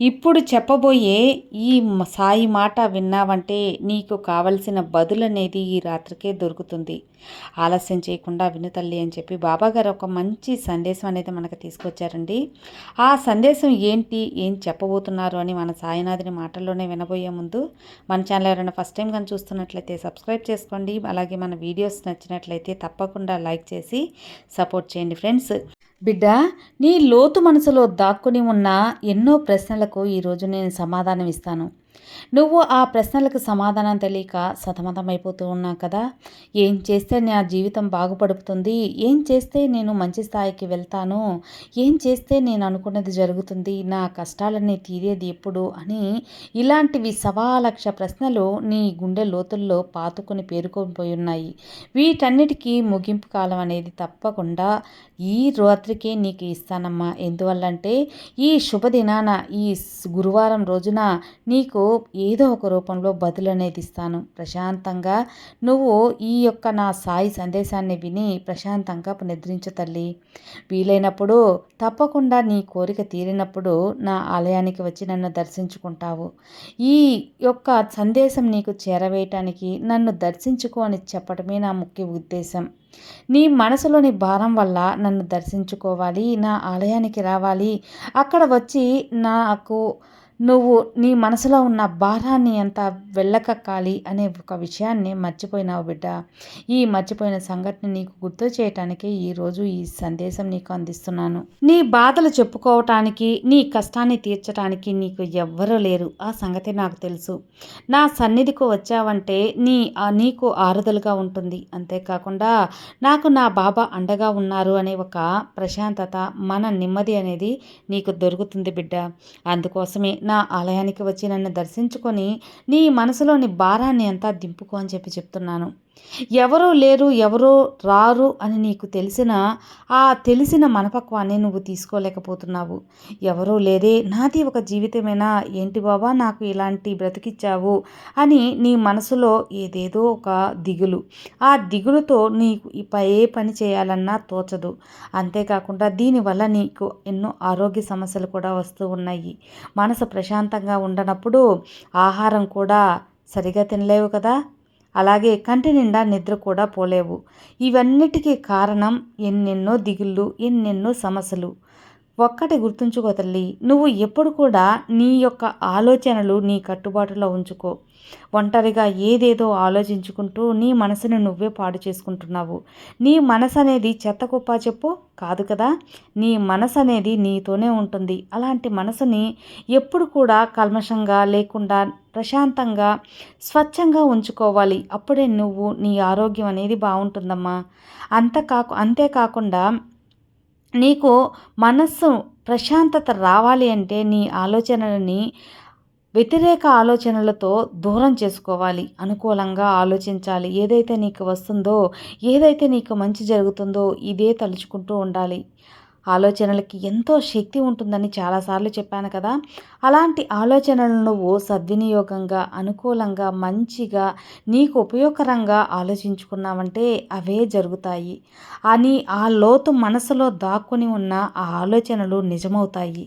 ఇప్పుడు చెప్పబోయే ఈ సాయి మాట విన్నావంటే నీకు కావలసిన బదులు అనేది ఈ రాత్రికే దొరుకుతుంది. ఆలస్యం చేయకుండా వినుతల్లి అని చెప్పి బాబాగారు ఒక మంచి సందేశం అనేది మనకు తీసుకొచ్చారండి. ఆ సందేశం ఏంటి? ఏం చెప్పబోతున్నారు అని మన సాయినాథుని మాటల్లోనే వినబోయే ముందు మన ఛానల్ ఎవరైనా ఫస్ట్ టైం కానీ చూస్తున్నట్లయితే సబ్స్క్రైబ్ చేసుకోండి. అలాగే మన వీడియోస్ నచ్చినట్లయితే తప్పకుండా లైక్ చేసి సపోర్ట్ చేయండి ఫ్రెండ్స్. బిడ్డ నీ లోతు మనసులో దాక్కుని ఉన్న ఎన్నో ప్రశ్నలకు ఈరోజు నేను సమాధానం ఇస్తాను నువ్వు ఆ ప్రశ్నలకు సమాధానం తెలియక సతమతమైపోతూ ఉన్నావు కదా? ఏం చేస్తే నా జీవితం బాగుపడుతుంది? ఏం చేస్తే నేను మంచి స్థాయికి వెళ్తాను? ఏం చేస్తే నేను అనుకున్నది జరుగుతుంది? నా కష్టాలన్నీ తీరేది ఎప్పుడు? అని ఇలాంటివి సవాలక్ష ప్రశ్నలు నీ గుండె లోతుల్లో పాతుకొని పేరుకొని ఉన్నాయి. వీటన్నిటికీ ముగింపు కాలం అనేది తప్పకుండా ఈ రాత్రికే నీకు ఇస్తానమ్మా. ఎందువల్లంటే ఈ శుభదినాన ఈ గురువారం రోజున నీకు ఏదో ఒక రూపంలో బదులు అనేది ఇస్తాను. ప్రశాంతంగా నువ్వు ఈ యొక్క నా సాయి సందేశాన్ని విని ప్రశాంతంగా నిద్రించు తల్లి. వీలైనప్పుడు తప్పకుండా నీ కోరిక తీరినప్పుడు నా ఆలయానికి వచ్చి నన్ను దర్శించుకుంటావు. ఈ యొక్క సందేశం నీకు చేరవేయటానికి నన్ను దర్శించుకో అని చెప్పడమే నా ముఖ్య ఉద్దేశం. నీ మనసులోని భారం వల్ల నన్ను దర్శించుకోవాలి నా ఆలయానికి రావాలి. అక్కడ వచ్చి నాకు నువ్వు నీ మనసులో ఉన్న భారాన్ని అంతా వెళ్ళకక్కాలి అనే ఒక విషయాన్ని మర్చిపోయినావు బిడ్డ. ఈ మర్చిపోయిన సంఘటన నీకు గుర్తు చేయటానికి ఈరోజు ఈ సందేశం నీకు అందిస్తున్నాను. నీ బాధలు చెప్పుకోవటానికి నీ కష్టాన్ని తీర్చడానికి నీకు ఎవ్వరూ లేరు. ఆ సంగతి నాకు తెలుసు. నా సన్నిధికి వచ్చావంటే నీ నీకు ఆరుదలుగా ఉంటుంది. అంతేకాకుండా నాకు నా బాబా అండగా ఉన్నారు అనే ఒక ప్రశాంతత మన నెమ్మది అనేది నీకు దొరుకుతుంది బిడ్డ. అందుకోసమే నా ఆలయానికి వచ్చి నన్ను దర్శించుకొని నీ మనసులోని భారాన్ని అంతా దింపుకో అని చెప్పి చెప్తున్నాను. ఎవరో లేరు ఎవరో రారు అని నీకు తెలిసిన ఆ తెలిసిన మనపక్వాన్ని నువ్వు తీసుకోలేకపోతున్నావు. ఎవరో లేదే నాది ఒక జీవితమేనా? ఏంటి బాబా నాకు ఇలాంటి బ్రతికిచ్చావు? అని నీ మనసులో ఏదేదో ఒక దిగులు. ఆ దిగులుతో నీకు ఏ పని చేయాలన్నా తోచదు. అంతేకాకుండా దీనివల్ల నీకు ఎన్నో ఆరోగ్య సమస్యలు కూడా వస్తూ ఉన్నాయి. మనసు ప్రశాంతంగా ఉండనప్పుడు ఆహారం కూడా సరిగా తినలేవు కదా? అలాగే కంటి నిండా నిద్ర కూడా పోలేవు. ఇవన్నిటికీ కారణం ఎన్నెన్నో దిగుళ్ళు ఎన్నెన్నో సమస్యలు. ఒక్కటి గుర్తుంచుకో తల్లి నువ్వు ఎప్పుడు కూడా నీ యొక్క ఆలోచనలు నీ కట్టుబాటులో ఉంచుకో. ఒంటరిగా ఏదేదో ఆలోచించుకుంటూ నీ మనసుని నువ్వే పాడు చేసుకుంటున్నావు. నీ మనసు అనేది చెత్త కుప్ప చెప్పు కాదు కదా? నీ మనసు అనేది నీతోనే ఉంటుంది. అలాంటి మనసుని ఎప్పుడు కూడా కల్మషంగా లేకుండా ప్రశాంతంగా స్వచ్ఛంగా ఉంచుకోవాలి. అప్పుడే నువ్వు నీ ఆరోగ్యం అనేది బాగుంటుందమ్మా. అంతకాకు అంతేకాకుండా నీకు మనస్సు ప్రశాంతత రావాలి అంటే నీ ఆలోచనలని వ్యతిరేక ఆలోచనలతో దూరం చేసుకోవాలి. అనుకూలంగా ఆలోచించాలి. ఏదైతే నీకు వస్తుందో ఏదైతే నీకు మంచి జరుగుతుందో ఇదే తలుచుకుంటూ ఉండాలి. ఆలోచనలకి ఎంతో శక్తి ఉంటుందని చాలాసార్లు చెప్పాను కదా. అలాంటి ఆలోచనలను నువ్వు సద్వినియోగంగా అనుకూలంగా మంచిగా నీకు ఉపయోగకరంగా ఆలోచించుకున్నావంటే అవే జరుగుతాయి. అని ఆ లోతు మనసులో దాక్కుని ఉన్న ఆ ఆలోచనలు నిజమవుతాయి.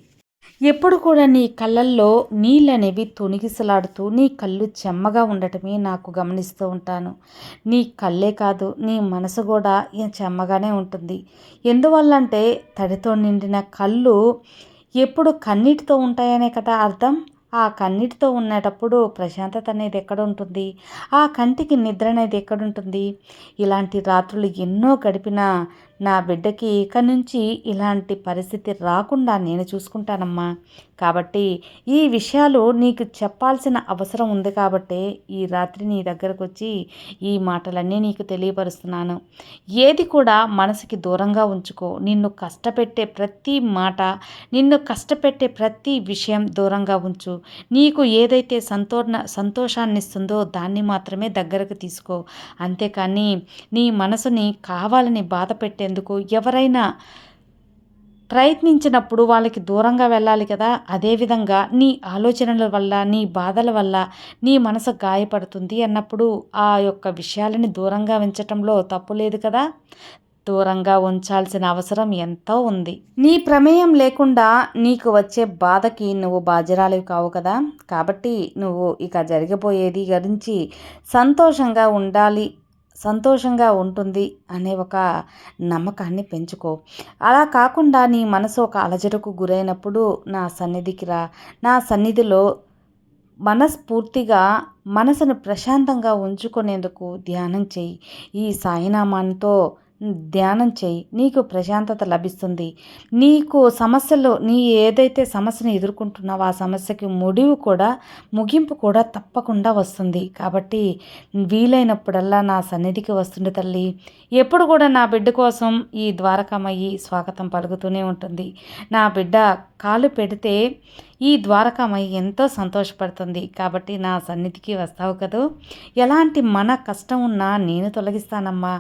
ఎప్పుడు కూడా నీ కళ్ళల్లో నీళ్ళనేవి తొణిగిసలాడుతూ నీ కళ్ళు చెమ్మగా ఉండటమే నాకు గమనిస్తూ ఉంటాను. నీ కళ్ళే కాదు నీ మనసు కూడా చెమ్మగానే ఉంటుంది. ఎందువల్లంటే తడితో నిండిన కళ్ళు ఎప్పుడు కన్నీటితో ఉంటాయనే కదా అర్థం? ఆ కన్నీటితో ఉండేటప్పుడు ప్రశాంతత అనేది ఎక్కడ ఉంటుంది ఆ కంటికి నిద్ర అనేది ఎక్కడుంటుంది? ఇలాంటి రాత్రులు ఎన్నో గడిపిన నా బిడ్డకి ఇక నుంచి ఇలాంటి పరిస్థితి రాకుండా నేను చూసుకుంటానమ్మా. కాబట్టి ఈ విషయాలు నీకు చెప్పాల్సిన అవసరం ఉంది కాబట్టి ఈ రాత్రి నీ దగ్గరకు వచ్చి ఈ మాటలన్నీ నీకు తెలియపరుస్తున్నాను. ఏది కూడా మనసుకి దూరంగా ఉంచుకో. నిన్ను కష్టపెట్టే ప్రతి మాట నిన్ను కష్టపెట్టే ప్రతి విషయం దూరంగా ఉంచు. నీకు ఏదైతే సంతోష సంతోషాన్ని ఇస్తుందో దాన్ని మాత్రమే దగ్గరకు తీసుకో. అంతేకాని నీ మనసుని కావాలని బాధ పెట్టే చేసేందుకు ఎవరైనా ప్రయత్నించినప్పుడు వాళ్ళకి దూరంగా వెళ్ళాలి కదా. అదేవిధంగా నీ ఆలోచనల వల్ల నీ బాధల వల్ల నీ మనసు గాయపడుతుంది అన్నప్పుడు ఆ యొక్క విషయాలని దూరంగా ఉంచటంలో తప్పు లేదు కదా. దూరంగా ఉంచాల్సిన అవసరం ఎంతో ఉంది. నీ ప్రమేయం లేకుండా నీకు వచ్చే బాధకి నువ్వు బాధ్యరాలివి కావు కదా. కాబట్టి నువ్వు ఇక జరిగిపోయేది గురించి సంతోషంగా ఉండాలి సంతోషంగా ఉంటుంది అనే ఒక నమ్మకాన్ని పెంచుకో. అలా కాకుండా నీ మనసు ఒక అలజడకు గురైనప్పుడు నా సన్నిధికి రా. నా సన్నిధిలో మనస్ఫూర్తిగా మనసును ప్రశాంతంగా ఉంచుకునేందుకు ధ్యానం చేయి. ఈ సాయినామాన్తో ధ్యానం చేయి. నీకు ప్రశాంతత లభిస్తుంది. నీకు సమస్యలు నీ ఏదైతే సమస్యను ఎదుర్కొంటున్నావో ఆ సమస్యకి ముడివు కూడా ముగింపు కూడా తప్పకుండా వస్తుంది. కాబట్టి వీలైనప్పుడల్లా నా సన్నిధికి వస్తుంది తల్లి. ఎప్పుడు కూడా నా బిడ్డ కోసం ఈ ద్వారకామయ్యి స్వాగతం పలుకుతూనే ఉంటుంది. నా బిడ్డ కాలు పెడితే ఈ ద్వారకామయ్య ఎంతో సంతోషపడుతుంది. కాబట్టి నా సన్నిధికి వస్తావు కదూ. ఎలాంటి మన కష్టం ఉన్నా నేను తొలగిస్తానమ్మా.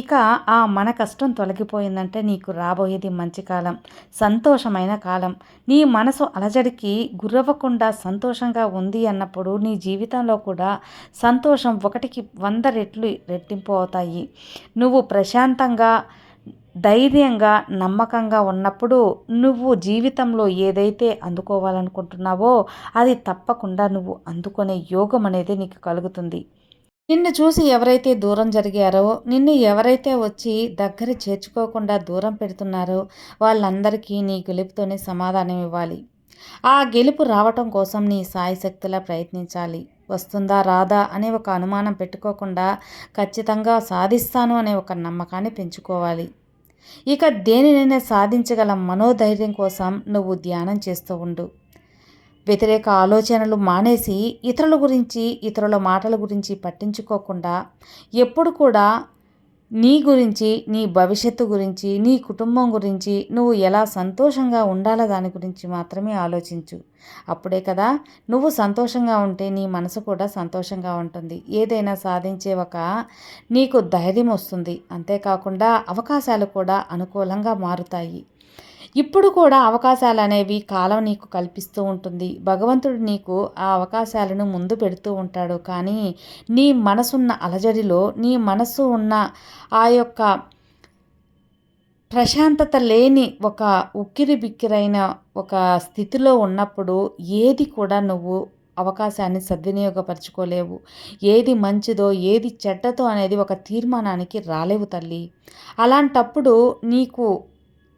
ఇక ఆ మన కష్టం తొలగిపోయిందంటే నీకు రాబోయేది మంచి కాలం సంతోషమైన కాలం. నీ మనసు అలజడికి గురవ్వకుండా సంతోషంగా ఉంది అన్నప్పుడు నీ జీవితంలో కూడా సంతోషం ఒకటికి వంద రెట్లు రెట్టింపు అవుతాయి. నువ్వు ప్రశాంతంగా ధైర్యంగా నమ్మకంగా ఉన్నప్పుడు నువ్వు జీవితంలో ఏదైతే అందుకోవాలనుకుంటున్నావో అది తప్పకుండా నువ్వు అందుకునే యోగం అనేది నీకు కలుగుతుంది. నిన్ను చూసి ఎవరైతే దూరం జరిగారో నిన్ను ఎవరైతే వచ్చి దగ్గర చేర్చుకోకుండా దూరం పెడుతున్నారో వాళ్ళందరికీ నీ గెలుపుతోనే సమాధానం ఇవ్వాలి. ఆ గెలుపు రావటం కోసం నీ సాయశక్తులా ప్రయత్నించాలి. వస్తుందా రాదా అనే ఒక అనుమానం పెట్టుకోకుండా ఖచ్చితంగా సాధిస్తాను అనే ఒక నమ్మకాన్ని పెంచుకోవాలి. ఇక దేనినైనా సాధించగల మనోధైర్యం కోసం నువ్వు ధ్యానం చేస్తూ ఉండు. వ్యతిరేక ఆలోచనలు మానేసి ఇతరుల గురించి ఇతరుల మాటల గురించి పట్టించుకోకుండా ఎప్పుడు కూడా నీ గురించి నీ భవిష్యత్తు గురించి నీ కుటుంబం గురించి నువ్వు ఎలా సంతోషంగా ఉండాలో దాని గురించి మాత్రమే ఆలోచించు. అప్పుడే కదా నువ్వు సంతోషంగా ఉంటే నీ మనసు కూడా సంతోషంగా ఉంటుంది. ఏదైనా సాధించే ఒక నీకు ధైర్యం వస్తుంది. అంతేకాకుండా అవకాశాలు కూడా అనుకూలంగా మారుతాయి. ఇప్పుడు కూడా అవకాశాలు అనేవి కాలం నీకు కల్పిస్తూ ఉంటుంది. భగవంతుడు నీకు ఆ అవకాశాలను ముందు పెడుతూ ఉంటాడు. కానీ నీ మనసున్న అలజడిలో నీ మనసు ఉన్న ఆ యొక్క ప్రశాంతత లేని ఒక ఉక్కిరి బిక్కిరైన ఒక స్థితిలో ఉన్నప్పుడు ఏది కూడా నువ్వు అవకాశాన్ని సద్వినియోగపరచుకోలేవు. ఏది మంచిదో ఏది చెడ్డతో అనేది ఒక తీర్మానానికి రాలేవు తల్లి. అలాంటప్పుడు నీకు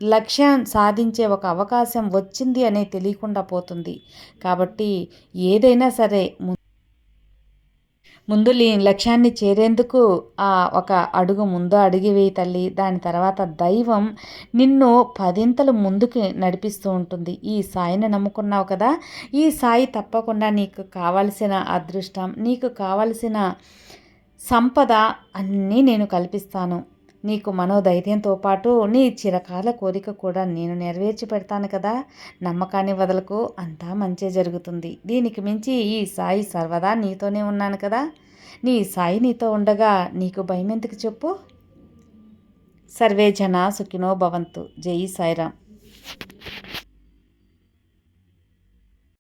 లక్ష్యం సాధించే ఒక అవకాశం వచ్చింది అనే తెలియకుండా పోతుంది. కాబట్టి ఏదైనా సరే ముందు లక్ష్యాన్ని చేరేందుకు ఆ ఒక అడుగు ముందు అడిగి వేయి తల్లి. దాని తర్వాత దైవం నిన్ను పదింతలు ముందుకు నడిపిస్తూ ఉంటుంది. ఈ సాయిని నమ్ముకున్నావు కదా? ఈ సాయి తప్పకుండా నీకు కావలసిన అదృష్టం నీకు కావలసిన సంపద అన్నీ నేను కల్పిస్తాను. నీకు మనోధైర్యంతో పాటు నీ చిరకాల కోరిక కూడా నేను నెరవేర్చి పెడతాను కదా. నమ్మకాన్ని వదలకు అంతా మంచే జరుగుతుంది. దీనికి మించి ఈ సాయి సర్వదా నీతోనే ఉన్నాను కదా. నీ సాయి నీతో ఉండగా నీకు భయం ఎందుకు చెప్పు? సర్వే జన సుఖినో భవంతు. జై సాయిరామ్.